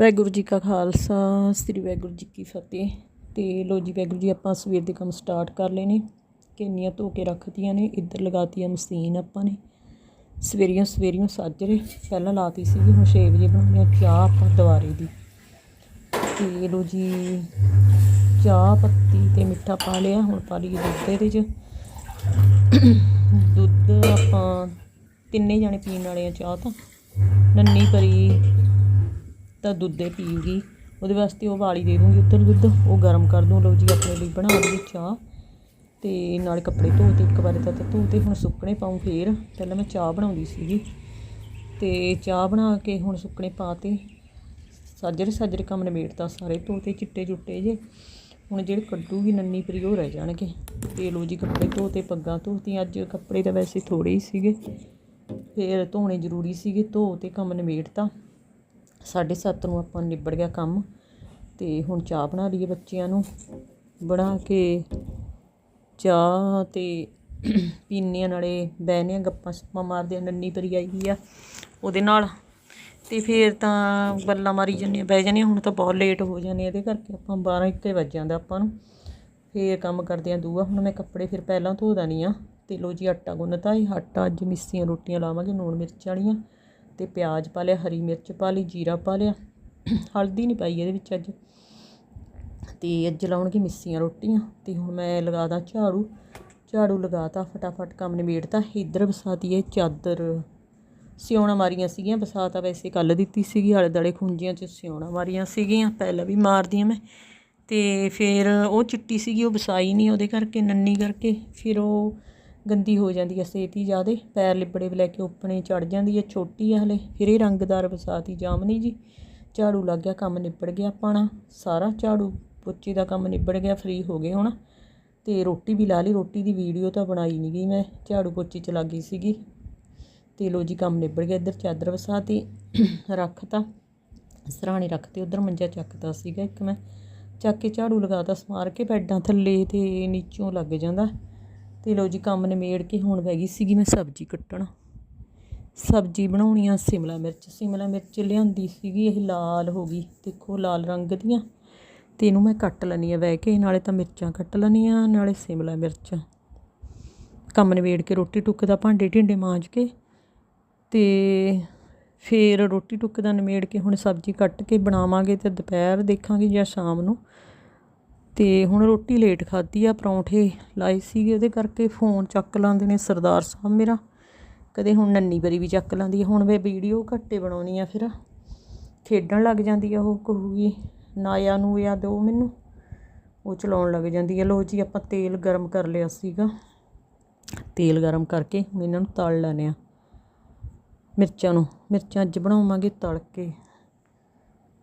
ਵਾਹਿਗੁਰੂ ਜੀ ਕਾ ਖਾਲਸਾ, ਸ੍ਰੀ ਵਾਹਿਗੁਰੂ ਜੀ ਕੀ ਫਤਿਹ। ਤੇ ਲੋ ਜੀ, ਵਾਹਿਗੁਰੂ ਜੀ, ਆਪਾਂ ਸਵੇਰ ਦੇ ਕੰਮ ਸਟਾਰਟ ਕਰ ਲਏ ਨੇ। ਕਿੰਨੀਆਂ ਧੋ ਕੇ ਰੱਖਤੀਆਂ ਨੇ, ਇੱਧਰ ਲਗਾਤੀ ਆ ਮਸ਼ੀਨ ਆਪਾਂ ਨੇ। ਸਵੇਰੀਆਂ ਸਵੇਰੀਆਂ ਸਾਜਰੇ ਪਹਿਲਾਂ ਲਾਤੀ ਸੀਗੀ, ਹੁਣ 6 ਵਜੇ ਬਣਾਉਣੀ ਆ ਚਾਹ ਆਪਾਂ ਦੁਆਰੇ ਦੀ। ਤੇ ਲੋ ਜੀ, ਚਾਹ ਪੱਤੀ ਤੇ ਮਿੱਠਾ ਪਾ ਲਿਆ, ਹੁਣ ਪਾ ਲਈ ਦੁੱਧ ਇਹਦੇ 'ਚ। ਦੁੱਧ ਆਪਾਂ ਤਿੰਨੇ ਜਾਣੇ ਪੀਣ ਵਾਲੇ ਆ ਚਾਹ ਤਾਂ। ਨੰਨੀ ਪਰੀ ਤਾਂ ਦੁੱਧ ਪੀਊਗੀ। ਉਹਦੇ ਵਾਸਤੇ ਉਹ ਵਾਲੀ ਦੇ ਦੂੰਗੀ ਉੱਧਰ ਦੁੱਧ। ਉਹ ਗਰਮ ਕਰ ਦੂੰ। ਲਓ ਜੀ, ਆਪਣੇ ਲਈ ਬਣਾ ਲਈ ਚਾਹ। ਤੇ ਨਾਲੇ ਕੱਪੜੇ ਧੋ ਤੇ ਇੱਕ ਵਾਰੀ ਤਾਂ ਧੋਤੇ ਹੁਣ ਸੁੱਕਣੇ ਪਾਉਂ ਫੇਰ। ਪਹਿਲਾਂ ਮੈਂ ਚਾਹ ਬਣਾਉਂਦੀ ਸੀਗੀ। ਤੇ ਚਾਹ ਬਣਾ ਕੇ ਹੁਣ ਸੁੱਕਣੇ ਪਾਤੇ ਸਾਜਰੇ ਸਾਜਰੇ ਕੰਮ ਨਿਬੇੜਤਾ ਸਾਰੇ। ਧੋਤੇ ਚਿੱਟੇ ਚੁੱਟੇ ਜੇ। ਹੁਣ ਜਿਹੜੇ ਕੱਢੂਗੀ ਨੰਨੀ ਪਰੀ ਉਹ ਰਹਿ ਜਾਣਗੇ। ਤੇ ਲੋ ਜੀ, ਕੱਪੜੇ ਧੋਤੇ ਪੱਗਾਂ ਧੋਤੀਆਂ ਅੱਜ ਕੱਪੜੇ ਤਾਂ ਵੈਸੇ ਥੋੜੇ ਹੀ ਸੀਗੇ। ਫੇਰ ਧੋਣੇ ਜ਼ਰੂਰੀ ਸੀਗੇ। ਧੋ ਤੇ ਕੰਮ ਨਿਬੇੜਤਾ। ਸਾਢੇ ਸੱਤ ਨੂੰ ਆਪਾਂ ਨਿਬੜ ਗਿਆ ਕੰਮ ਤੇ ਹੁਣ ਚਾਹ ਬਣਾ ਲਈਏ ਬੱਚਿਆਂ ਨੂੰ। ਬਣਾ ਕੇ ਚਾਹ ਤੇ ਪੀਨੇ ਨਾਲੇ ਬਹਿਨੇ ਆ, ਗੱਪਾਂ ਸੱਪਾਂ ਮਾਰਦੇ ਆ, ਨੰਨੀ ਪਰੀ ਆਈ ਆ ਉਹਦੇ ਨਾਲ। ਤੇ ਫਿਰ ਤਾਂ ਗੱਲਾਂ ਮਾਰੀ ਜੰਨੇ ਬਹਿ ਜਾਂਦੇ ਹੁਣ ਤਾਂ ਬਹੁਤ ਲੇਟ ਹੋ ਜਾਂਦੇ ਇਹਦੇ ਕਰਕੇ ਆਪਾਂ 12 ਇੱਕੇ ਵੱਜ ਜਾਂਦਾ ਆਪਾਂ ਨੂੰ। ਫੇਰ ਕੰਮ ਕਰਦੇ ਆ ਦੂਆ, ਹੁਣ ਮੈਂ ਕੱਪੜੇ ਫਿਰ ਪਹਿਲਾਂ ਧੋ ਦਣੀ ਆ। ਤੇ ਲੋ ਜੀ ਆਟਾ ਗੁੰਨਤਾ ਇਹ ਆਟਾ ਅੱਜ ਮਿੱਸੀਆਂ ਰੋਟੀਆਂ ਲਾਵਾਂਗੇ, ਨੂਣ ਮਿਰਚ ਵਾਲੀਆਂ। ਤੇ ਪਿਆਜ਼ ਪਾ ਲਿਆ, ਹਰੀ ਮਿਰਚ ਪਾ ਲਈ, ਜੀਰਾ ਪਾ ਲਿਆ। ਹਲਦੀ ਨਹੀਂ ਪਾਈ ਇਹਦੇ ਵਿੱਚ ਅੱਜ। ਤੇ ਅੱਜ ਲਾਉਣਗੇ ਮਿੱਸੀਆਂ ਰੋਟੀਆਂ ਤੇ ਹੁਣ ਮੈਂ ਲਗਾਦਾ ਝਾੜੂ। ਝਾੜੂ ਲਗਾਤਾ ਫਟਾਫਟ ਕੰਮ ਨਿਬੇੜਤਾ ਇੱਧਰ ਵਸਾਤੀ ਇਹ ਚਾਦਰ। ਸਿਉਣਾ ਮਾਰੀਆਂ ਸੀਗੀਆਂ ਬਸਾਤਾ ਵੈਸੇ ਕੱਲ ਦਿੱਤੀ ਸੀਗੀ, ਆਲੇ ਦਲੇ ਖੁੰਝੀਆਂ 'ਚ ਸਿਉਣਾ ਮਾਰੀਆਂ ਸੀਗੀਆਂ, ਪਹਿਲਾਂ ਵੀ ਮਾਰਦੀਆਂ ਮੈਂ। ਤੇ ਫਿਰ ਉਹ ਚਿੱਟੀ ਸੀਗੀ, ਉਹ ਵਸਾਈ ਨਹੀਂ ਉਹਦੇ ਕਰਕੇ, ਨੰਨੀ ਕਰਕੇ। ਫਿਰ ਉਹ ਗੰਦੀ ਹੋ ਜਾਂਦੀ ਹੈ ਸੇਤੀ ਜ਼ਿਆਦੇ, ਪੈਰ ਲਿਬੜੇ ਲੈ ਕੇ ਉੱਪਣੇ ਚੜ ਜਾਂਦੀ ਹੈ ਛੋਟੀ ਆ ਹਲੇ, ਫਿਰ ਇਹ ਰੰਗਦਾਰ ਬਸਾਤੀ ਜਾਮਨੀ ਜੀ। ਝਾੜੂ ਲੱਗ ਗਿਆ, ਕੰਮ ਨਿਬੜ ਗਿਆ ਆਪਣਾ, ਸਾਰਾ ਝਾੜੂ ਪੋਚੇ ਦਾ ਕੰਮ ਨਿਬੜ ਗਿਆ ਫ੍ਰੀ ਹੋ ਗਏ ਹੁਣ। ਤੇ ਰੋਟੀ ਵੀ ਲਾ ਲਈ, ਰੋਟੀ ਦੀ ਵੀਡੀਓ ਤਾਂ ਬਣਾਈ ਨਹੀਂ ਗਈ ਮੈਂ, ਝਾੜੂ ਪੋਚੀ ਚ ਲੱਗੀ ਸੀਗੀ। ਤੇ ਲੋ ਜੀ ਕੰਮ ਨਿਬੜ ਗਿਆ, ਇੱਧਰ ਚਾਦਰ ਵਸਾਤੀ, ਰੱਖਤਾ, ਸਰਾਣੇ ਰੱਖਤੇ, ਉਧਰ ਮੰਜਾ ਚੱਕਦਾ ਸੀਗਾ ਇੱਕ ਮੈਂ। ਚੱਕ ਕੇ ਝਾੜੂ ਲਗਾਤਾ, ਸਮਾਰ ਕੇ ਬੈੱਡਾਂ ਥੱਲੇ ਤੇ ਨੀਚੋਂ ਲੱਗ ਜਾਂਦਾ। ਤੇ ਲੋ ਜੀ ਕੰਮ ਨਿਮੇੜ ਕੇ ਹੁਣ ਬਹਿ ਗਈ ਸੀਗੀ ਮੈਂ ਸਬਜ਼ੀ ਕੱਟਣ। ਸਬਜ਼ੀ ਬਣਾਉਣੀ ਆ ਸਿਮਲਾ ਮਿਰਚ। ਸਿਮਲਾ ਮਿਰਚ ਲਿਆਂਦੀ ਸੀਗੀ, ਇਹ ਲਾਲ ਹੋ ਗਈ। ਦੇਖੋ ਲਾਲ ਰੰਗ ਦੀਆਂ। ਤੇ ਇਹਨੂੰ ਮੈਂ ਕੱਟ ਲੈਣੀ ਆ ਬਹਿ ਕੇ, ਨਾਲੇ ਤਾਂ ਮਿਰਚਾਂ ਕੱਟ ਲੈਣੀਆਂ ਨਾਲੇ ਸਿਮਲਾ ਮਿਰਚ। ਕੰਮ ਨਿਬੇੜ ਕੇ ਰੋਟੀ ਟੁੱਕ ਦਾ ਭਾਂਡੇ ਢਿੰਡੇ ਮਾਂਜ ਕੇ ਤੇ ਫੇਰ ਰੋਟੀ ਟੁੱਕ ਦਾ ਨਿਮੇੜ ਕੇ ਹੁਣ ਸਬਜ਼ੀ ਕੱਟ ਕੇ ਬਣਾਵਾਂਗੇ ਤੇ ਦੁਪਹਿਰ ਦੇਖਾਂਗੇ ਜਾਂ ਸ਼ਾਮ ਨੂੰ। ਤੇ ਹੁਣ ਰੋਟੀ ਲੇਟ ਖਾਧੀ ਆ, ਪਰੌਂਠੇ ਲਾਏ ਸੀਗੇ, ਉਹਦੇ ਕਰਕੇ ਫੋਨ ਚੱਕ ਲਾਉਂਦੇ ਨੇ ਸਰਦਾਰ ਸਾਹਿਬ ਮੇਰਾ। ਕਦੇ ਹੁਣ ਨੰਨੀ ਬਰੀ ਵੀ ਚੱਕ ਲਾਂਦੀ ਆ, ਹੁਣ ਮੈਂ ਵੀਡੀਓ ਘੱਟੇ ਬਣਾਉਣੀ ਆ ਫਿਰ। ਖੇਡਣ ਲੱਗ ਜਾਂਦੀ ਆ ਉਹ ਕਹੂਗੀ, ਨਾਇਆ ਨੂੰ ਜਾਂ ਦਿਓ ਮੈਨੂੰ। ਉਹ ਚਲਾਉਣ ਲੱਗ ਜਾਂਦੀ ਆ ਲੋ ਜੀ ਆਪਾਂ ਤੇਲ ਗਰਮ ਕਰ ਲਿਆ ਸੀਗਾ। ਤੇਲ ਗਰਮ ਕਰਕੇ ਹੁਣ ਇਹਨਾਂ ਨੂੰ ਤਲ ਲੈਣੇ ਆ। ਮਿਰਚਾਂ ਨੂੰ, ਮਿਰਚਾਂ ਅੱਜ ਬਣਾਵਾਂਗੇ ਤਲ ਕੇ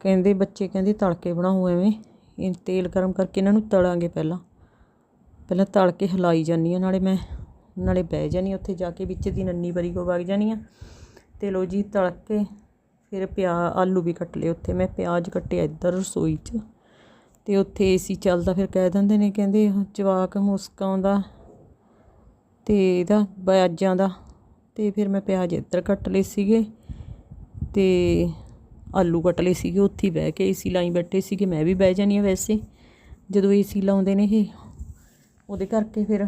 ਕਹਿੰਦੇ ਬੱਚੇ ਕਹਿੰਦੇ ਤਲ ਕੇ ਬਣਾਓ ਐਵੇਂ। ਇਹ ਤੇਲ ਗਰਮ ਕਰਕੇ ਇਹਨਾਂ ਨੂੰ ਤਲਾਂਗੇ ਪਹਿਲਾਂ। ਪਹਿਲਾਂ ਤਲ ਕੇ ਹਿਲਾਈ ਜਾਂਦੀ ਆ ਨਾਲੇ ਮੈਂ, ਨਾਲੇ ਬਹਿ ਜਾਨੀ ਉੱਥੇ ਜਾ ਕੇ ਵਿੱਚ ਦੀ ਨੰਨੀ ਬਰੀ ਕੋ ਵਗ ਜਾਨੀ ਆ ਤੇ ਲੋ ਜੀ, ਤਲ ਕੇ ਫਿਰ ਪਿਆ, ਆਲੂ ਵੀ ਕੱਟ ਲਏ ਉੱਥੇ। ਮੈਂ ਪਿਆਜ਼ ਕੱਟਿਆ ਇੱਧਰ ਰਸੋਈ 'ਚ ਤੇ ਉੱਥੇ ਏਸੀ ਚੱਲਦਾ ਫਿਰ ਕਹਿ ਦਿੰਦੇ ਨੇ, ਕਹਿੰਦੇ ਜਵਾਕ ਮੁਸਕਾਉਂਦਾ ਤੇ ਇਹਦਾ ਪਿਆਜਾਂ ਦਾ। ਤੇ ਫਿਰ ਮੈਂ ਪਿਆਜ਼ ਇੱਧਰ ਕੱਟ ਲਏ ਸੀਗੇ ਤੇ ਆਲੂ ਕੱਟ ਲਏ ਸੀਗੇ, ਉੱਥੇ ਬਹਿ ਕੇ ਏਸੀ ਲਾਈ ਬੈਠੇ ਸੀਗੇ, ਮੈਂ ਵੀ ਬਹਿ ਜਾਨੀ ਆ ਵੈਸੇ। ਜਦੋਂ ਏਸੀ ਲਾਉਂਦੇ ਨੇ ਇਹ, ਉਹਦੇ ਕਰਕੇ ਫਿਰ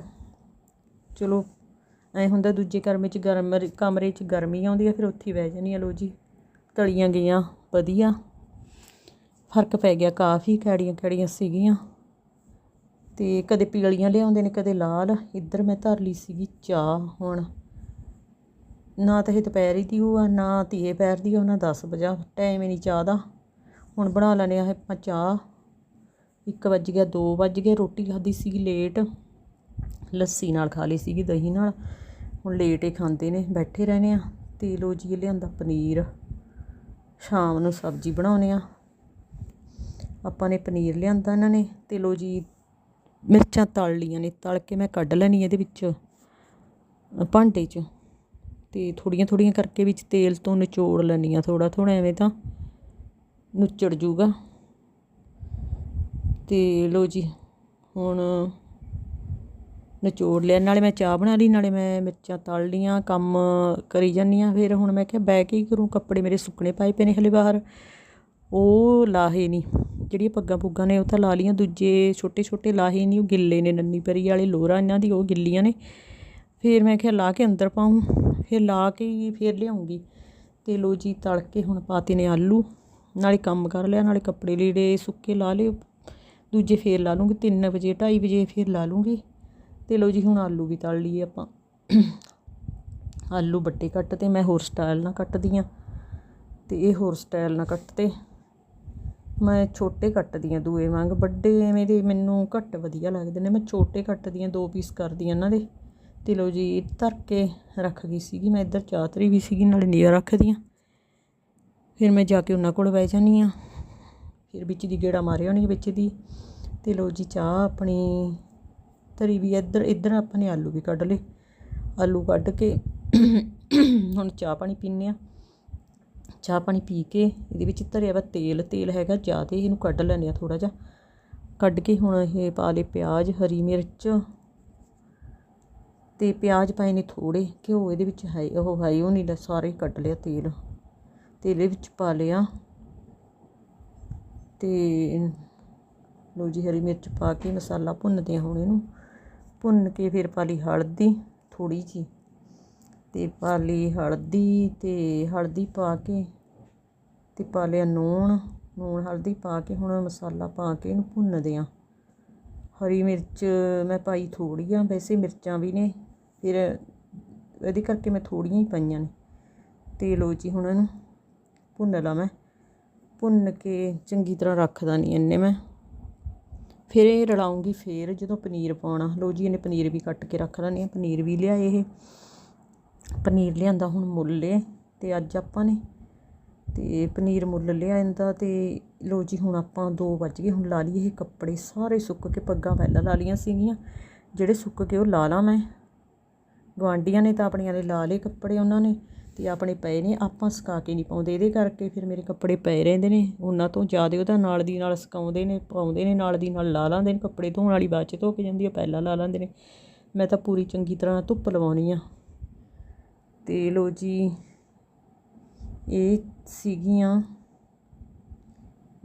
ਚਲੋ, ਐ ਹੁੰਦਾ ਦੂਜੇ ਕਮਰੇ 'ਚ ਗਰਮ, ਕਮਰੇ 'ਚ ਗਰਮੀ ਆਉਂਦੀ ਆ, ਫਿਰ ਉੱਥੇ ਬਹਿ ਜਾਨੀ ਆ ਲੋ ਜੀ। ਤਲੀਆਂ ਗਈਆਂ, ਵਧੀਆ। ਫ਼ਰਕ ਪੈ ਗਿਆ ਕਾਫੀ, ਕੈੜੀਆਂ ਕੈੜੀਆਂ ਸੀਗੀਆਂ। ਤੇ ਕਦੇ ਪੀਲੀਆਂ ਲਿਆਉਂਦੇ ਨੇ, ਕਦੇ ਲਾਲ। ਇੱਧਰ ਮੈਂ ਧਰ ਲਈ ਸੀਗੀ ਚਾਹ ਹੁਣ। ਨਾ ਤਾਂ ਇਹ ਦੁਪਹਿਰ ਦੀ ਉਹ ਆ, ਨਾ ਧੀਏ ਪੈਰ ਦੀ ਉਹ ਨਾ 10 ਵਜੇ ਟਾਈਮ ਹੀ ਨਹੀਂ ਚਾਹ ਦਾ। ਹੁਣ ਬਣਾ ਲੈਣੇ ਆ ਆਪਾਂ ਚਾਹ। 1 ਵੱਜ ਗਿਆ 2 ਵੱਜ ਗਏ, ਰੋਟੀ ਖਾਧੀ ਸੀਗੀ ਲੇਟ। ਲੱਸੀ ਨਾਲ ਖਾ ਲਈ ਸੀਗੀ, ਦਹੀਂ ਨਾਲ। ਹੁਣ ਲੇਟ ਹੀ ਖਾਂਦੇ ਨੇ, ਬੈਠੇ ਰਹਿੰਦੇ ਆ। ਤੇ ਲੋ ਜੀ ਲਿਆਂਦਾ, ਪਨੀਰ। ਸ਼ਾਮ ਨੂੰ ਸਬਜ਼ੀ ਬਣਾਉਨੇ ਆ। ਆਪਾਂ ਨੇ ਪਨੀਰ ਲਿਆਂਦਾ ਇਹਨਾਂ ਨੇ ਤੇ ਲੋ ਜੀ ਮਿਰਚਾਂ ਤਲ ਲੀਆਂ ਨੇ, ਤਲ ਕੇ ਮੈਂ ਕੱਢ ਲੈਣੀ ਇਹਦੇ ਵਿੱਚ। ਭਾਂਡੇ 'ਚ। ਤੇ ਥੋੜੀਆਂ ਥੋੜੀਆਂ ਕਰਕੇ ਵਿੱਚ ਤੇਲ ਤੋਂ ਨਿਚੋੜ ਲੈਣੀ ਆ ਥੋੜਾ ਥੋੜਾ ਐਵੇਂ ਤਾਂ ਨੁੱਚੜ ਜੂਗਾ। ਤੇ ਲੋ ਜੀ, ਹੁਣ ਨਿਚੋੜ ਲਿਆ, ਨਾਲੇ ਮੈਂ ਚਾਹ ਬਣਾ ਲਈ, ਨਾਲੇ ਮੈਂ ਮਿਰਚਾਂ ਤਲ ਲੀਆਂ ਕੰਮ ਕਰੀ ਜਾਂਦੀ ਆ ਫਿਰ ਹੁਣ ਮੈਂ ਕਿਹਾ ਬੈ ਕੇ ਹੀ ਕਰੂੰ, ਕੱਪੜੇ ਮੇਰੇ ਸੁੱਕਣੇ ਪਾਏ ਪਏ ਨੇ ਹਲੇ ਬਾਹਰ। ਉਹ ਲਾਹੇ ਨਹੀਂ, ਜਿਹੜੀਆਂ ਪੱਗਾਂ ਪੁੱਗਾਂ ਨੇ ਉਹ ਤਾਂ ਲਾ ਲੀਆਂ ਦੂਜੇ ਛੋਟੇ ਛੋਟੇ ਲਾਹੇ ਨਹੀਂ, ਉਹ ਗਿੱਲੇ ਨੇ, ਨੰਨੀ ਪਰੀ ਵਾਲੇ ਲੋਰਾ ਇਹਨਾਂ ਦੀ, ਉਹ ਗਿੱਲੀਆਂ ਨੇ। ਫਿਰ ਮੈਂ ਕਿਹਾ ਲਾ ਕੇ ਅੰਦਰ ਪਾਉਂ। ਫਿਰ ਲਾ ਕੇ ਹੀ ਫਿਰ ਲਿਆਉਂਗੀ। ਤੇ ਲੋ ਜੀ ਤਲ ਕੇ ਹੁਣ ਪਾਤੇ ਨੇ ਆਲੂ। ਨਾਲੇ ਕੰਮ ਕਰ ਲਿਆ, ਨਾਲੇ ਕੱਪੜੇ ਲੀੜੇ ਸੁੱਕੇ ਲਾ ਲਏ ਦੂਜੇ ਫੇਰ ਲਾ ਲੂੰਗੀ 3 ਵਜੇ 2:30 ਵਜੇ ਫੇਰ ਲਾ ਲੂੰਗੀ। ਤੇ ਲੋ ਜੀ, ਹੁਣ ਆਲੂ ਵੀ ਤਲ ਲਈਏ ਆਪਾਂ। ਆਲੂ ਵੱਟੇ ਕੱਟ ਤੇ ਮੈਂ ਹੋਰ ਸਟਾਈਲ ਨਾਲ ਕੱਟਦੀ ਆ। ਤੇ ਇਹ ਹੋਰ ਸਟਾਈਲ ਨਾਲ ਕੱਟਤੇ। ਮੈਂ ਛੋਟੇ ਕੱਟਦੀ ਆ, ਦੂਏ ਵਾਂਗ। ਵੱਡੇ ਐਵੇਂ ਦੇ ਮੈਨੂੰ ਘੱਟ ਵਧੀਆ ਲੱਗਦੇ ਨੇ। ਮੈਂ ਛੋਟੇ ਕੱਟਦੀ ਆ, ਦੋ ਪੀਸ ਕਰਦੀ ਆ ਇਹਨਾਂ ਦੇ। ਤੇ ਲੋ ਜੀ ਧਰ ਕੇ ਰੱਖ ਗਈ ਸੀਗੀ ਮੈਂ, ਇੱਧਰ ਚਾਤਰੀ ਵੀ ਸੀਗੀ, ਨਾਲੇ ਨੀਰਾ ਰੱਖਦੀ ਆ ਫਿਰ ਮੈਂ ਜਾ ਕੇ ਉਹਨਾਂ ਕੋਲ ਬਹਿ ਜਾਨੀ ਆ ਫਿਰ ਵਿੱਚ ਦੀ ਗੇੜਾ ਮਾਰਿਆ ਹੋਣੀ ਵਿੱਚ ਦੀ। ਤੇ ਲੋ ਜੀ, ਚਾਹ ਆਪਣੀ ਧਰੀ ਵੀ ਇੱਧਰ ਇੱਧਰ ਆਪਾਂ ਨੇ ਆਲੂ ਵੀ ਕੱਢ ਲਏ। ਆਲੂ ਕੱਢ ਕੇ ਹੁਣ ਚਾਹ ਪਾਣੀ ਪੀਂਦੇ ਆ ਚਾਹ ਪਾਣੀ ਪੀ ਕੇ ਇਹਦੇ ਵਿੱਚ ਧਰਿਆ ਵਾ ਤੇਲ ਤੇਲ ਹੈਗਾ ਜ਼ਿਆਦਾ ਇਹਨੂੰ ਕੱਢ ਲੈਂਦੇ ਆ ਥੋੜਾ ਜਿਹਾ। ਕੱਢ ਕੇ ਹੁਣ ਇਹ ਪਾ ਲਏ ਪਿਆਜ਼, ਹਰੀ ਮਿਰਚ ਤੇ ਪਿਆਜ਼ ਪਾਏ ਨੇ ਥੋੜੇ ਘਿਓ ਇਹਦੇ ਵਿੱਚ ਹੈ, ਉਹ ਹੈ ਉਹ ਨਹੀਂ ਲੈ ਸਾਰੇ ਕੱਢ ਲਿਆ ਤੇਲ। ਤੇਲੇ ਵਿੱਚ ਪਾ ਲਿਆ। ਤੇ ਲੋ ਜੀ, ਹਰੀ ਮਿਰਚ ਪਾ ਕੇ ਮਸਾਲਾ ਭੁੰਨਦੇ ਹਾਂ ਹੁਣ ਇਹਨੂੰ। ਭੁੰਨ ਕੇ ਫਿਰ ਪਾ ਲਈ ਹਲਦੀ ਥੋੜੀ ਜੀ ਤੇ ਪਾ ਲਈ ਹਲਦੀ ਤੇ ਹਲਦੀ ਪਾ ਕੇ ਤੇ ਪਾ ਲਿਆ ਨੂਣ। ਨੂਣ, ਹਲਦੀ ਪਾ ਕੇ ਹੁਣ ਮਸਾਲਾ ਪਾ ਕੇ ਇਹਨੂੰ ਭੁੰਨਦੇ ਹਾਂ। ਹਰੀ ਮਿਰਚ ਮੈਂ ਪਾਈ ਥੋੜੀ ਆ, ਵੈਸੇ ਮਿਰਚਾਂ ਵੀ ਨੇ। ਫਿਰ ਇਹਦੇ ਕਰਕੇ ਮੈਂ ਥੋੜੀਆਂ ਹੀ ਪਾਈਆਂ ਨੇ। ਤੇ ਲੋ ਜੀ ਹੁਣ ਇਹਨੂੰ ਭੁੰਨ ਲਾ ਮੈਂ। ਭੁੰਨ ਕੇ ਚੰਗੀ ਤਰ੍ਹਾਂ ਰੱਖਦਾ ਨਹੀਂ ਇੰਨੇ ਮੈਂ। ਫਿਰ ਇਹ ਰਲਾਉਂਗੀ ਫਿਰ ਜਦੋਂ ਪਨੀਰ ਪਾਉਣਾ। ਲੋ ਜੀ ਇਹਨੇ ਪਨੀਰ ਵੀ ਕੱਟ ਕੇ ਰੱਖ ਲੈਣੀ ਆ। ਪਨੀਰ ਵੀ ਲਿਆਏ ਇਹ। ਪਨੀਰ ਲਿਆਂਦਾ ਹੁਣ ਮੁੱਲੇ ਤੇ ਅੱਜ ਆਪਾਂ ਨੇ ਤੇ ਪਨੀਰ ਮੁੱਲ ਲਿਆ ਲਿਆਂਦਾ ਤੇ ਲੋ ਜੀ ਹੁਣ ਆਪਾਂ 2 ਵੱਜ ਗਏ। ਹੁਣ ਲਾ ਲਈਏ ਇਹ ਕੱਪੜੇ। ਸਾਰੇ ਸੁੱਕ ਕੇ ਪੱਗਾਂ ਪਹਿਲਾਂ ਲਾ ਲੀਆਂ ਸੀਗੀਆਂ। ਜਿਹੜੇ ਸੁੱਕ ਕੇ ਉਹ ਲਾ ਲਾ ਮੈਂ। ਗੁਆਂਢੀਆਂ ਨੇ ਤਾਂ ਆਪਣੀਆਂ ਨੇ ਲਾ ਲਏ ਕੱਪੜੇ ਉਹਨਾਂ ਨੇ ਤੇ ਆਪਣੇ ਪਏ ਨੇ, ਆਪਾਂ ਸੁਕਾ ਕੇ ਨਹੀਂ ਪਾਉਂਦੇ। ਇਹਦੇ ਕਰਕੇ ਫਿਰ ਮੇਰੇ ਕੱਪੜੇ ਪਏ ਰਹਿੰਦੇ ਨੇ। ਉਹਨਾਂ ਤੋਂ ਜ਼ਿਆਦਾ ਉਹਦਾ ਨਾਲ ਦੀ ਨਾਲ ਸੁਕਾਉਂਦੇ ਨੇ, ਪਾਉਂਦੇ ਨੇ, ਨਾਲ ਦੀ ਨਾਲ ਲਾ ਲਾਂਦੇ ਨੇ। ਕੱਪੜੇ ਧੋਣ ਵਾਲੀ ਬਾਅਦ ਚ ਧੋ ਕੇ ਜਾਂਦੀ ਆ, ਪਹਿਲਾਂ ਲਾ ਲਾਂਦੇ ਨੇ। ਮੈਂ ਤਾਂ ਪੂਰੀ ਚੰਗੀ ਤਰ੍ਹਾਂ ਧੁੱਪ ਲਵਾਉਣੀ ਆ। ਤੇ ਲੋ ਜੀ, ਇਹ ਸੀਗੀਆਂ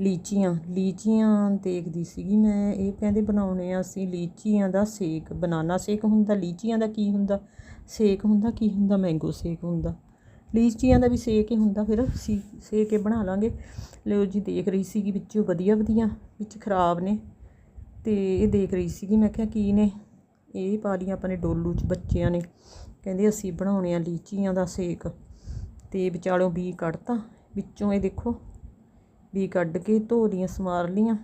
ਲੀਚੀਆਂ ਲੀਚੀਆਂ ਦੇਖਦੀ ਸੀਗੀ ਮੈਂ। ਇਹ ਕਹਿੰਦੇ ਬਣਾਉਣੇ ਆ ਅਸੀਂ ਲੀਚੀਆਂ ਦਾ ਸੇਕ। ਬਨਾਨਾ ਸੇਕ ਹੁੰਦਾ, ਲੀਚੀਆਂ ਦਾ ਕੀ ਹੁੰਦਾ? ਸੇਕ ਹੁੰਦਾ, ਕੀ ਹੁੰਦਾ? ਮੈਂਗੋ ਸੇਕ ਹੁੰਦਾ। ਲੀਚੀਆਂ ਦਾ ਵੀ ਸੇਕ ਹੀ ਹੁੰਦਾ। ਫਿਰ ਸੀ ਸੇਕ ਕੇ ਬਣਾ ਲਾਂਗੇ। ਲਿਓ ਜੀ, ਦੇਖ ਰਹੀ ਸੀਗੀ ਵਿੱਚੋਂ ਵਧੀਆ ਵਧੀਆ, ਵਿੱਚ ਖਰਾਬ ਨੇ। ਤੇ ਇਹ ਦੇਖ ਰਹੀ ਸੀਗੀ, ਮੈਂ ਕਿਹਾ ਕੀ ਨੇ? ਇਹ ਪਾ ਲਈਆਂ ਆਪਣੇ ਡੋਲੂ 'ਚ ਬੱਚਿਆਂ ਨੇ। ਕਹਿੰਦੇ ਅਸੀਂ ਬਣਾਉਣੇ ਆ ਲੀਚੀਆਂ ਦਾ ਸੇਕ। ਤੇ ਵਿਚਾਲੋਂ ਬੀ ਕੱਢਤਾ। ਵਿੱਚੋਂ ਇਹ ਦੇਖੋ ਵੀ ਕੱਢ ਕੇ ਧੋ ਲੀਆਂ ਸਮਾਰ ਲੀਆਂ।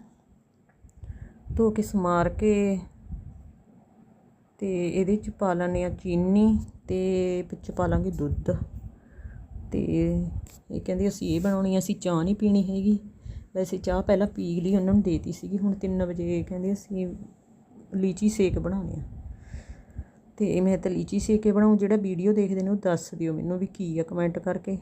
ਧੋ ਕੇ ਸਮਾਰ ਕੇ ਤੇ ਇਹਦੇ ਚ ਪਾ ਲੈਂਦੇ ਆ ਚੀਨੀ ਤੇ ਵਿੱਚ ਪਾ ਲਾਂਗੇ ਦੁੱਧ। ਤੇ ਇਹ ਕਹਿੰਦੇ ਅਸੀਂ ਇਹ ਬਣਾਉਣੀ ਅਸੀਂ ਚਾਹ ਨਹੀਂ ਪੀਣੀ ਹੈਗੀ। ਵੈਸੇ ਚਾਹ ਪਹਿਲਾਂ ਪੀ ਲਈ, ਉਹਨਾਂ ਨੂੰ ਦੇਤੀ ਸੀਗੀ। ਹੁਣ 3 ਵਜੇ ਕਹਿੰਦੇ ਅਸੀਂ ਲੀਚੀ ਸੇਕ ਬਣਾਉਣੇ ਆ। ਤੇ ਮੈਂ ਤਾਂ ਲੀਚੀ ਸੇਕ ਕੇ ਬਣਾਉਂ, ਜਿਹੜਾ ਵੀਡੀਓ ਦੇਖਦੇ ਨੇ ਉਹ ਦੱਸ ਦਿਓ ਮੈਨੂੰ ਵੀ ਕੀ ਆ ਕਮੈਂਟ ਕਰਕੇ।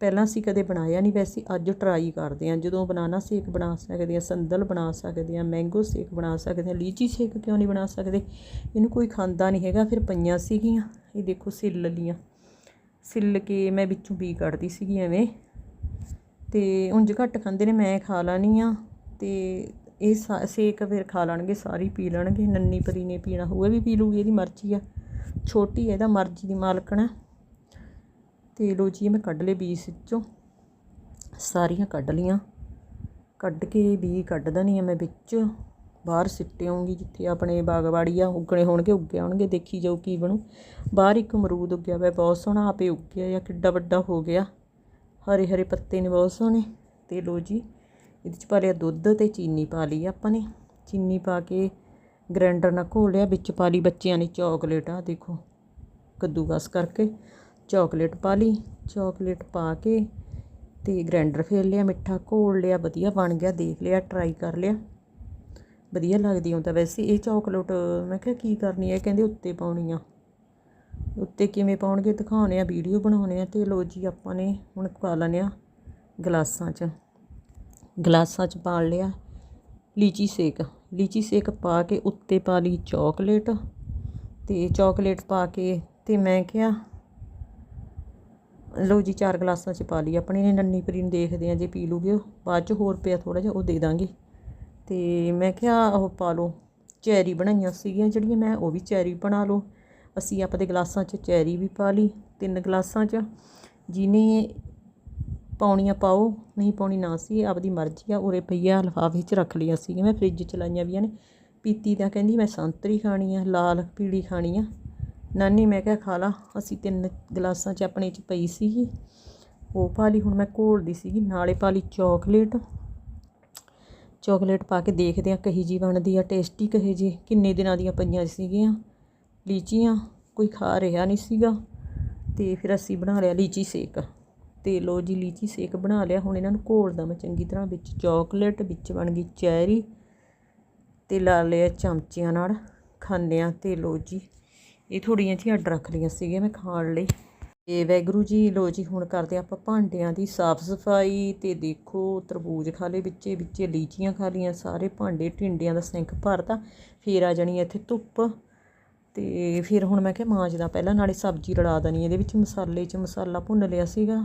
ਪਹਿਲਾਂ ਅਸੀਂ ਕਦੇ ਬਣਾਇਆ ਨਹੀਂ, ਵੈਸੇ ਅੱਜ ਟਰਾਈ ਕਰਦੇ ਹਾਂ। ਜਦੋਂ ਬਨਾਨਾ ਸੇਕ ਬਣਾ ਸਕਦੇ ਹਾਂ, ਸੰਦਲ ਬਣਾ ਸਕਦੇ ਹਾਂ ਮੈਂਗੋ ਸੇਕ ਬਣਾ ਸਕਦੇ ਹਾਂ, ਲੀਚੀ ਸੇਕ ਕਿਉਂ ਨਹੀਂ ਬਣਾ ਸਕਦੇ? ਇਹਨੂੰ ਕੋਈ ਖਾਂਦਾ ਨਹੀਂ ਹੈਗਾ, ਫਿਰ ਪਈਆਂ ਸੀਗੀਆਂ। ਇਹ ਦੇਖੋ ਸਿੱਲ ਲੀਆਂ। ਸਿੱਲ ਕੇ ਮੈਂ ਵਿੱਚੋਂ ਬੀ ਕੱਢਦੀ ਸੀਗੀ ਐਵੇਂ। ਤੇ ਉਂਝ ਘੱਟ ਖਾਂਦੇ ਨੇ, ਮੈਂ ਖਾ ਲਾਣੀ ਆ ਤੇ ਇਹ ਸਾ- ਸੇਕ ਫਿਰ ਖਾ ਲੈਣਗੇ, ਸਾਰੀ ਪੀ ਲੈਣਗੇ। ਨੰਨੀ ਪਰੀ ਨੇ ਪੀਣਾ ਹੋਊਗਾ ਵੀ ਪੀ ਲੂਗੀ ਇਹਦੀ ਮਰਜ਼ੀ ਆ। ਛੋਟੀ ਇਹਦਾ ਮਰਜ਼ੀ ਦੀ ਮਾਲਕਣ ਹੈ ਤੇ ਲੋ ਜੀ, ਇਹ ਮੈਂ ਕੱਢ ਲਏ ਬੀਜ ਵਿੱਚੋਂ ਸਾਰੀਆਂ ਕੱਢ ਲੀਆਂ। ਕੱਢ ਕੇ ਬੀ ਕੱਢ ਦਣੀ ਆ ਮੈਂ ਵਿੱਚ। ਬਾਹਰ ਸਿੱਟੇ ਆਉਂਗੀ ਜਿੱਥੇ ਆਪਣੇ ਬਾਗਵਾੜੀ ਆ, ਉੱਗਣੇ ਹੋਣਗੇ, ਉੱਗੇ ਆਉਣਗੇ ਦੇਖੀ ਜਾਓ ਕੀ ਬਣੂ। ਬਾਹਰ ਇੱਕ ਅਮਰੂਦ ਉੱਗਿਆ ਹੋਇਆ, ਬਹੁਤ ਸੋਹਣਾ, ਆਪੇ ਉੱਗਿਆ ਜਾਂ ਕਿੱਡਾ ਵੱਡਾ ਹੋ ਗਿਆ। ਹਰੇ ਹਰੇ ਪੱਤੇ ਨੇ, ਬਹੁਤ ਸੋਹਣੇ। ਤੇ ਲੋ ਜੀ, ਇਹਦੇ ਚ ਪਾ ਲਿਆ ਦੁੱਧ ਤੇ ਚੀਨੀ ਪਾ ਲਈ ਆਪਾਂ ਨੇ। ਚੀਨੀ ਪਾ ਕੇ ਗ੍ਰਾਈਂਡਰ ਨਾਲ ਘੋਲ ਲਿਆ, ਵਿੱਚ ਪਾ ਲਈ ਬੱਚਿਆਂ ਨੇ ਚਾਕਲੇਟ ਆ, ਦੇਖੋ। ਕੱਦੂਕਸ ਕਰਕੇ। ਚਾਕਲੇਟ ਪਾ ਲਈ, ਚਾਕਲੇਟ ਪਾ ਕੇ ਤੇ ਗ੍ਰੈਂਡਰ ਫੇਰ ਲਿਆ, ਮਿੱਠਾ ਘੋਲ ਲਿਆ, ਵਧੀਆ ਬਣ ਗਿਆ, ਦੇਖ ਲਿਆ ਟਰਾਈ ਕਰ ਲਿਆ। ਵਧੀਆ ਲੱਗਦੀ ਹੁਣ ਤਾਂ ਵੈਸੇ ਇਹ ਚਾਕਲੇਟ, ਮੈਂ ਕਿਹਾ ਕੀ ਕਰਨੀ ਹੈ ਕਹਿੰਦੇ ਉੱਤੇ ਪਾਉਣੀ ਆ। ਉੱਤੇ ਕਿਵੇਂ ਪਾਉਣਗੇ ਦਿਖਾਉਣੇ ਆ, ਵੀਡੀਓ ਬਣਾਉਣੇ ਆ ਤੇ ਲੋ ਜੀ ਆਪਾਂ ਨੇ ਹੁਣ ਪਾ ਲੈਣੇ ਆ ਗਲਾਸਾਂ 'ਚ। ਗਲਾਸਾਂ 'ਚ ਪਾ ਲਿਆ ਲੀਚੀ ਸੇਕ। ਲੀਚੀ ਸੇਕ ਪਾ ਕੇ ਉੱਤੇ ਪਾ ਲਈ ਚਾਕਲੇਟ ਤੇ ਚਾਕਲੇਟ ਪਾ ਕੇ ਤੇ ਮੈਂ ਕਿਹਾ ਲਓ ਜੀ, ਚਾਰ ਗਲਾਸਾਂ 'ਚ ਪਾ ਲਈ। ਆਪਣੀ ਨੇ ਨੰਨੀ ਪਰੀ ਨੂੰ ਦੇਖਦੇ ਆ ਜੇ ਪੀ ਲੂਗੇ ਉਹ। ਬਾਅਦ 'ਚ ਹੋਰ ਪਿਆ ਥੋੜਾ ਜਿਹਾ, ਉਹ ਦੇ ਦਾਂਗੇ। ਤੇ ਮੈਂ ਕਿਹਾ ਉਹ ਪਾ ਲਓ। ਚੈਰੀ ਬਣਾਈਆਂ ਸੀਗੀਆਂ ਜਿਹੜੀਆਂ, ਮੈਂ ਉਹ ਵੀ ਚੈਰੀ ਬਣਾ ਲਓ। ਅਸੀਂ ਆਪਦੇ ਗਲਾਸਾਂ 'ਚ ਚੈਰੀ ਵੀ ਪਾ ਲਈ, ਤਿੰਨ ਗਲਾਸਾਂ 'ਚ। ਜਿਹਨੇ ਪਾਉਣੀਆਂ ਪਾਓ, ਨਹੀਂ ਪਾਉਣੀ ਨਾ ਸੀ, ਆਪਦੀ ਮਰਜ਼ੀ ਆ, ਉਰੇ ਪਈਆ ਲਫਾਫੇ 'ਚ ਰੱਖ ਲਈਆਂ ਸੀਗੀਆਂ। ਮੈਂ ਫ੍ਰਿਜ 'ਚ ਲਾਈਆਂ ਵੀਆਂ ਨੇ। ਪੀਤੀ ਤਾਂ ਕਹਿੰਦੀ ਮੈਂ ਸੰਤਰੀ ਖਾਣੀ ਆ, ਲਾਲ ਪੀਲੀ ਖਾਣੀ ਆ। ਨਾਨੀ ਮੈਂ ਕਿਹਾ ਖਾ ਲਾ, ਅਸੀਂ ਤਿੰਨ ਗਲਾਸਾਂ 'ਚ ਆਪਣੇ 'ਚ ਪਈ ਸੀਗੀ। ਉਹ ਪਾ ਲਈ, ਹੁਣ ਮੈਂ ਘੋਲਦੀ ਸੀਗੀ, ਨਾਲੇ ਪਾ ਲਈ ਚਾਕਲੇਟ। ਚਾਕਲੇਟ ਪਾ ਕੇ ਦੇਖਦੇ ਆ ਕਹੀ ਜੀ ਬਣਦੀ ਆ, ਟੇਸਟੀ ਕਹੇ ਜੀ ਕਿੰਨੇ ਦਿਨਾਂ ਦੀਆਂ ਪਈਆਂ ਸੀਗੀਆਂ, ਲੀਚੀਆਂ, ਕੋਈ ਖਾ ਰਿਹਾ ਨਹੀਂ ਸੀਗਾ। ਤੇ ਫਿਰ ਅਸੀਂ ਬਣਾ ਲਿਆ ਲੀਚੀ ਸੇਕ। ਤੇ ਲੋ ਜੀ, ਲੀਚੀ ਸੇਕ ਬਣਾ ਲਿਆ, ਹੁਣ ਇਹਨਾਂ ਨੂੰ ਘੋਲਦਾ ਮੈਂ ਚੰਗੀ ਤਰ੍ਹਾਂ ਵਿੱਚ ਚਾਕਲੇਟ, ਵਿੱਚ ਬਣ ਗਈ ਚੈਰੀ। ਤੇ ਲਾ ਲਿਆ ਚਮਚਿਆਂ ਨਾਲ, ਖਾਂਦੇ ਆ ਤੇ ਲੋ ਜੀ। ਇਹ ਥੋੜੀਆਂ ਜਿਹੀਆਂ ਅੱਡ ਰੱਖ ਲਈਆਂ ਸੀਗੀਆਂ ਮੈਂ ਖਾਣ ਲਈ। ਤੇ ਵੈਗਰੂ ਜੀ ਲੋ ਜੀ, ਹੁਣ ਕਰਦੇ ਆਪਾਂ ਭਾਂਡਿਆਂ ਦੀ ਸਾਫ਼ ਸਫ਼ਾਈ ਤੇ ਦੇਖੋ ਤਰਬੂਜ ਖਾ ਲਏ, ਵਿੱਚੇ ਵਿੱਚੇ ਲੀਚੀਆਂ ਖਾ ਲਈਆਂ, ਸਾਰੇ ਭਾਂਡੇ ਢਿੰਡਿਆਂ ਦਾ ਸਿੰਕ ਭਰਤਾ, ਫੇਰ ਆ ਜਾਣੀ ਇੱਥੇ ਧੁੱਪ। ਤੇ ਫਿਰ ਹੁਣ ਮੈਂ ਕਿਹਾ ਮਾਂਜਦਾ ਪਹਿਲਾਂ, ਨਾਲੇ ਸਬਜ਼ੀ ਰਲਾ ਦੇਣੀ, ਇਹਦੇ ਵਿੱਚ ਮਸਾਲੇ 'ਚ ਮਸਾਲਾ ਭੁੰਨ ਲਿਆ ਸੀਗਾ।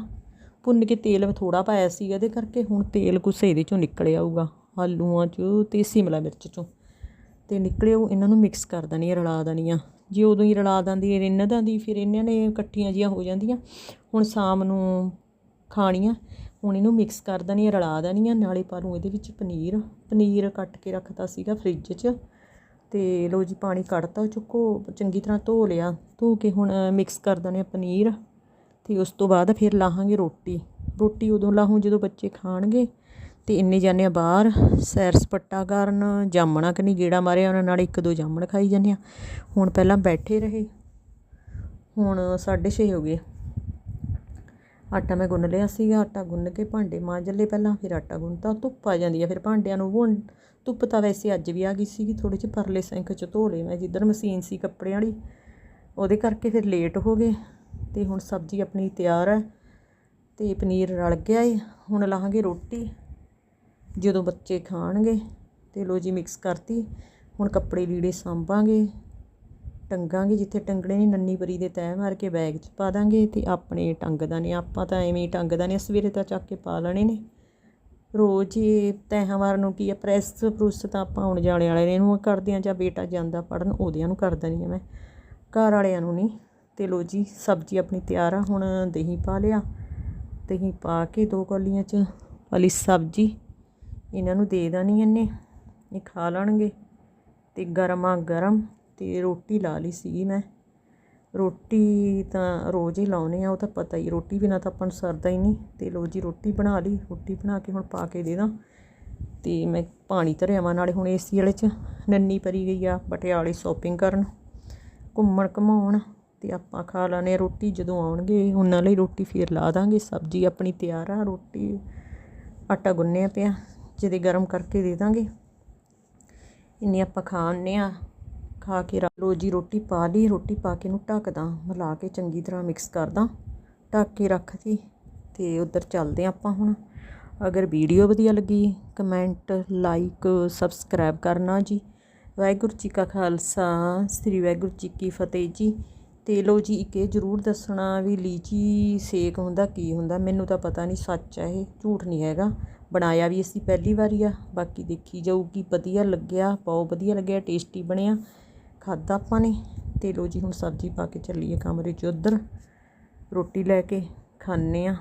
ਭੁੰਨ ਕੇ ਤੇਲ ਮੈਂ ਥੋੜਾ ਪਾਇਆ ਸੀਗਾ, ਇਹਦੇ ਕਰਕੇ ਹੁਣ ਤੇਲ ਕੁਛ ਇਹਦੇ ਚੋਂ ਨਿਕਲ ਆਊਗਾ, ਆਲੂਆਂ 'ਚੋਂ ਤੇ ਸ਼ਿਮਲਾ ਮਿਰਚ 'ਚੋਂ। ਤੇ ਨਿਕਲੇ ਉਹ ਇਹਨਾਂ ਨੂੰ ਮਿਕਸ ਕਰ ਦੇਣੀ ਆ ਰਲਾ ਦੇਣੀ ਆ ਜੇ ਉਦੋਂ ਹੀ ਰਲਾ ਦਿੰਦੀ ਇਹਨਾਂ ਦਾ ਦੀ ਫਿਰ ਇਹਨਾਂ ਨੇ ਇਕੱਠੀਆਂ ਜੀਆਂ ਹੋ ਜਾਂਦੀਆਂ। ਹੁਣ ਸ਼ਾਮ ਨੂੰ ਖਾਣੀਆਂ, ਹੁਣ ਇਹਨੂੰ ਮਿਕਸ ਕਰ ਦੇਣੀ ਆ ਰਲਾ ਦੇਣੀ ਆ ਨਾਲੇ ਪਾ ਲੂੰ ਇਹਦੇ ਵਿੱਚ ਪਨੀਰ ਪਨੀਰ ਕੱਟ ਕੇ ਰੱਖਤਾ ਸੀਗਾ ਫ੍ਰਿਜ 'ਚ। ਤੇ ਲੋ ਜੀ, ਪਾਣੀ ਕੱਢਤਾ, ਚੁੱਕੋ, ਚੰਗੀ ਤਰ੍ਹਾਂ ਧੋ ਲਿਆ। ਧੋ ਕੇ ਹੁਣ ਮਿਕਸ ਕਰ ਦੇਣੇ ਆ ਪਨੀਰ। ਤੇ ਉਸ ਤੋਂ ਬਾਅਦ ਫਿਰ ਲਾਹਾਂਗੇ ਰੋਟੀ। ਰੋਟੀ ਉਦੋਂ ਲਾਹੂੰ ਜਦੋਂ ਬੱਚੇ ਖਾਣਗੇ। ਤੇ ਇੰਨੇ ਜਾਂਦੇ ਆ ਬਾਹਰ, ਸੈਰ ਸਪੱਟਾ ਕਰਨ, ਜਾਮਣਾ ਕਨੀ ਗੇੜਾ ਮਾਰਿਆ ਉਹਨਾਂ ਨਾਲ, ਇੱਕ ਦੋ ਜਾਮਣ ਖਾਈ ਜਾਂਦੇ ਆ। ਹੁਣ ਪਹਿਲਾਂ ਬੈਠੇ ਰਹੇ। ਹੁਣ 6:30 ਹੋ ਗਏ। ਆਟਾ ਮੈਂ ਗੁੰਨ ਲਿਆ ਸੀਗਾ, ਆਟਾ ਗੁੰਨ ਕੇ ਭਾਂਡੇ ਮਾਂਜ ਲਏ ਪਹਿਲਾਂ, ਫਿਰ ਆਟਾ ਗੁੰਨਤਾ, ਧੁੱਪ ਆ ਜਾਂਦੀ ਆ, ਫਿਰ ਭਾਂਡਿਆਂ ਨੂੰ ਵੁਣ ਧੁੱਪ ਤਾਂ ਵੈਸੇ ਅੱਜ ਵੀ ਆ ਗਈ ਸੀਗੀ ਥੋੜੇ ਜਿਹੇ ਪਰਲੇ ਸਿੰਕ 'ਚ ਧੋ ਲਏ ਮੈਂ, ਜਿੱਧਰ ਮਸ਼ੀਨ ਸੀ ਕੱਪੜਿਆਂ ਵਾਲੀ, ਉਹਦੇ ਕਰਕੇ ਫਿਰ ਲੇਟ ਹੋ ਗਏ। ਤੇ ਹੁਣ ਸਬਜ਼ੀ ਆਪਣੀ ਤਿਆਰ ਹੈ ਤੇ ਪਨੀਰ ਰਲ ਗਿਆ ਏ। ਹੁਣ ਲਾਹਾਂਗੇ ਰੋਟੀ। ਜਦੋਂ ਬੱਚੇ ਖਾਣਗੇ, ਤੇ ਲੋ ਜੀ ਮਿਕਸ ਕਰਤੀ। ਹੁਣ ਕੱਪੜੇ ਲੀੜੇ ਸਾਂਭਾਂਗੇ, ਟੰਗਾਂਗੇ, ਜਿੱਥੇ ਟੰਗਣੇ ਨੇ ਨੰਨੀ ਪਰੀ ਦੇ ਤੈਅ ਮਾਰ ਕੇ ਬੈਗ 'ਚ ਪਾ ਦਾਂਗੇ ਤੇ ਆਪਣੇ ਟੰਗਦਾ ਨੇ। ਆਪਾਂ ਤਾਂ ਐਵੇਂ ਹੀ ਟੰਗਦਾ ਨੇ, ਸਵੇਰੇ ਤਾਂ ਚੱਕ ਕੇ ਪਾ ਲੈਣੇ ਨੇ। ਰੋਜ਼ ਹੀ ਤੈਹਾਂ ਮਾਰਨ ਨੂੰ ਕੀ ਆ ਪ੍ਰੈਸ ਪ੍ਰੂਸ ਤਾਂ ਆਪਾਂ ਆਉਣ ਜਾਣੇ ਵਾਲੇ ਨੇ, ਇਹਨੂੰ ਕਰਦੇ ਆ ਜਾਂ ਬੇਟਾ ਜਾਂਦਾ ਪੜਨ ਉਹਦਿਆਂ ਨੂੰ ਕਰਦਾ ਨਹੀਂ ਆ ਮੈਂ। ਘਰ ਵਾਲਿਆਂ ਨੂੰ ਨਹੀਂ ਤੇ ਲੋ ਜੀ, ਸਬਜ਼ੀ ਆਪਣੀ ਤਿਆਰ ਆ, ਹੁਣ ਦਹੀਂ ਪਾ ਲਿਆ। ਦਹੀਂ ਪਾ ਕੇ ਦੋ ਕੌਲੀਆਂ 'ਚ ਵਾਲੀ ਸਬਜ਼ੀ ਇਹਨਾਂ ਨੂੰ ਦੇ ਦੇਣੀ ਇਹਨੇ। ਇਹ ਖਾ ਲੈਣਗੇ ਤੇ ਗਰਮਾ ਗਰਮ ਤੇ ਰੋਟੀ ਲਾ ਲਈ ਸੀਗੀ ਮੈਂ। ਰੋਟੀ ਤਾਂ ਰੋਜ਼ ਹੀ ਲਾਉਨੇ ਆ, ਉਹ ਤਾਂ ਪਤਾ ਹੀ ਰੋਟੀ ਬਿਨਾ ਤਾਂ ਆਪਾਂ ਨੂੰ ਸਰਦਾ ਹੀ ਨਹੀਂ। ਤੇ ਲੋ ਜੀ, ਰੋਟੀ ਬਣਾ ਲਈ। ਰੋਟੀ ਬਣਾ ਕੇ ਹੁਣ ਪਾ ਕੇ ਦੇ ਦਾਂ। ਤੇ ਮੈਂ ਪਾਣੀ ਧਰਿਆ ਵਾ ਨਾਲੇ ਹੁਣ ਏਸੀ ਵਾਲੇ 'ਚ। ਨੰਨੀ ਪਰੀ ਗਈ ਆ ਪਟਿਆਲੇ ਸ਼ੋਪਿੰਗ ਕਰਨ। ਘੁੰਮਣ ਘਮਾਉਣ ਤੇ ਆਪਾਂ ਖਾ ਲਾਨੇ ਰੋਟੀ। ਜਦੋਂ ਆਉਣਗੇ ਉਹਨਾਂ ਲਈ ਰੋਟੀ ਫੇਰ ਲਾ ਦਾਂਗੇ। ਸਬਜ਼ੀ ਆਪਣੀ ਤਿਆਰ ਆ, ਰੋਟੀ ਆਟਾ ਗੁੰਨਿਆ ਪਿਆ। ਜਿਹਦੇ ਗਰਮ ਕਰਕੇ ਦੇ ਦਾਂਗੇ। ਇੰਨੀ ਆਪਾਂ ਖਾਣੇ ਆ ਖਾ ਕੇ ਲੋ ਜੀ ਰੋਟੀ ਪਾ ਲਈ, ਰੋਟੀ ਪਾ ਕੇ ਨੂੰ ਢੱਕਦਾ, ਮਿਲਾ ਕੇ ਚੰਗੀ ਤਰ੍ਹਾਂ ਮਿਕਸ ਕਰਦਾ। ਢੱਕ ਕੇ ਰੱਖਦੀ ਤੇ ਉਧਰ ਚੱਲਦੇ ਆਪਾਂ ਹੁਣ। ਅਗਰ ਵੀਡੀਓ ਵਧੀਆ ਲੱਗੀ, ਕਮੈਂਟ, ਲਾਈਕ, ਸਬਸਕ੍ਰਾਈਬ ਕਰਨਾ ਜੀ। ਵਾਹਿਗੁਰੂ ਜੀ ਕਾ ਖਾਲਸਾ, ਸ੍ਰੀ ਵਾਹਿਗੁਰੂ ਜੀ ਕੀ ਫਤਿਹ ਜੀ। ਤੇ ਲੋ ਜੀ, ਇੱਕ ਇਹ ਜ਼ਰੂਰ ਦੱਸਣਾ ਵੀ ਲੀਚੀ ਸੇਕ ਹੁੰਦਾ ਕੀ ਹੁੰਦਾ, ਮੈਨੂੰ ਤਾਂ ਪਤਾ ਨਹੀਂ, ਸੱਚ ਹੈ ਇਹ, ਝੂਠ ਨਹੀਂ ਹੈਗਾ। ਬਣਾਇਆ ਵੀ ਅਸੀਂ ਪਹਿਲੀ ਵਾਰੀ ਆ, ਬਾਕੀ ਦੇਖੀ ਜਾਊਗੀ, ਵਧੀਆ ਲੱਗਿਆ, ਬਹੁਤ ਵਧੀਆ ਲੱਗਿਆ ਟੇਸਟੀ ਬਣਿਆ ਖਾਦਾ ਆਪਾਂ ਨੇ। ਤੇ ਲੋ ਜੀ, ਹੁਣ ਸਬਜ਼ੀ ਪਾ ਕੇ ਚੱਲੀਏ ਕਮਰੇ 'ਚ ਉੱਧਰ। ਰੋਟੀ ਲੈ ਕੇ ਖਾਣੇ ਆ